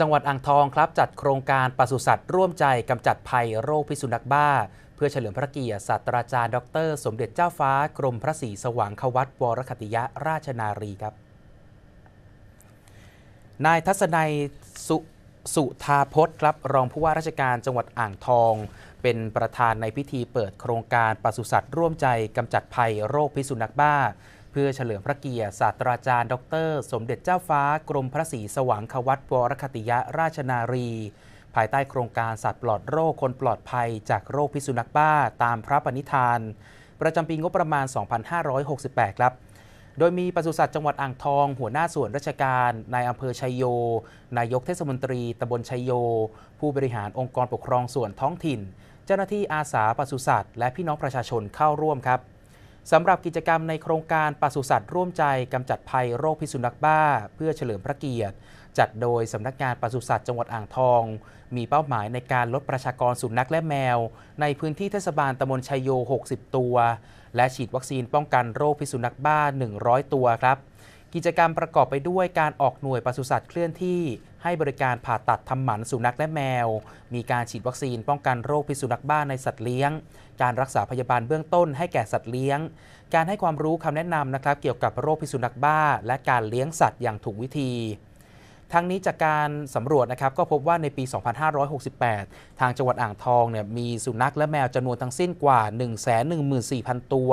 จังหวัดอ่างทองครับจัดโครงการปศุสัตว์ร่วมใจกำจัดภัยโรคพิษสุนัขบ้า เพื่อเฉลิมพระเกียรติศาสตราจารย์ดอกเตอรสมเด็จเจ้าฟ้ากรมพระศรีสว่างควัตวรคติยราชนารีครับ นายทัศนัยสุสุธาพจน์ครับรองผู้ว่าราชการจังหวัดอ่างทอง เป็นประธานในพิธีเปิดโครงการปศุสัตว์ร่วมใจกำจัดภัยโรคพิษสุนัขบ้า พื่อเฉลิมพระเกียรติศาสตราจารย์ ดร สมเด็จเจ้าฟ้ากรมพระศรีสว่างควัตวรคติยะราชนารี ภายใต้โครงการสัตว์ปลอดโรคคนปลอดภัยจากโรคพิษสุนัขบ้าตามพระปณิธาน ประจำปีงบประมาณ 2568 ครับโดยมีปศุสัตว์จังหวัดอ่างทอง หัวหน้าส่วนราชการนายอำเภอชัยโย นายกเทศมนตรีตำบลชัยโย ผู้บริหารองค์กรปกครองส่วนท้องถิ่น เจ้าหน้าที่อาสาปศุสัตว์และพี่น้องประชาชนเข้าร่วมครับ สำหรับกิจกรรมในโครงการปศุสัตว์ร่วมใจกำจัดภัยโรคพิษสุนัขบ้า เพื่อเฉลิมพระเกียรติ จัดโดยสำนักงานปศุสัตว์จังหวัดอ่างทอง มีเป้าหมายในการลดประชากรสุนัขและแมว ในพื้นที่เทศบาลตำบลชัยโย 60 ตัว และฉีดวัคซีนป้องกันโรคพิษสุนัขบ้า 100 ตัวครับ กิจกรรมประกอบไปด้วยการออกหน่วยปศุสัตว์เคลื่อนที่ ให้บริการผ่าตัดทำหมันสุนัขและแมว มีการฉีดวัคซีนป้องกันโรคพิษสุนัขบ้าในสัตว์เลี้ยง การรักษาพยาบาลเบื้องต้นให้แก่สัตว์เลี้ยง การให้ความรู้คำแนะนำนะครับ เกี่ยวกับโรคพิษสุนัขบ้า และการเลี้ยงสัตว์อย่างถูกวิธีทั้งนี้จากการสำรวจนะครับก็พบว่าในปี 2568 ทางจังหวัดอ่างทองเนี่ยมีสุนัขและแมวจำนวนทั้งสิ้นกว่า 114,000 ตัว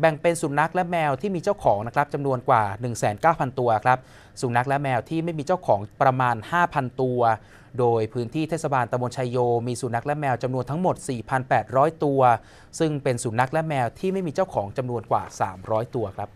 แบ่งเป็นสุนัขและแมวที่มีเจ้าของนะครับจำนวนกว่า 19,000 ตัวครับ สุนัขและแมวที่ไม่มีเจ้าของประมาณ 5,000 ตัว โดยพื้นที่เทศบาลตำบลชัยโย มีสุนัขและแมวจำนวนทั้งหมด 4,800 ตัว ซึ่งเป็นสุนัขและแมวที่ไม่มีเจ้าของจำนวนกว่า 300 ตัวครับ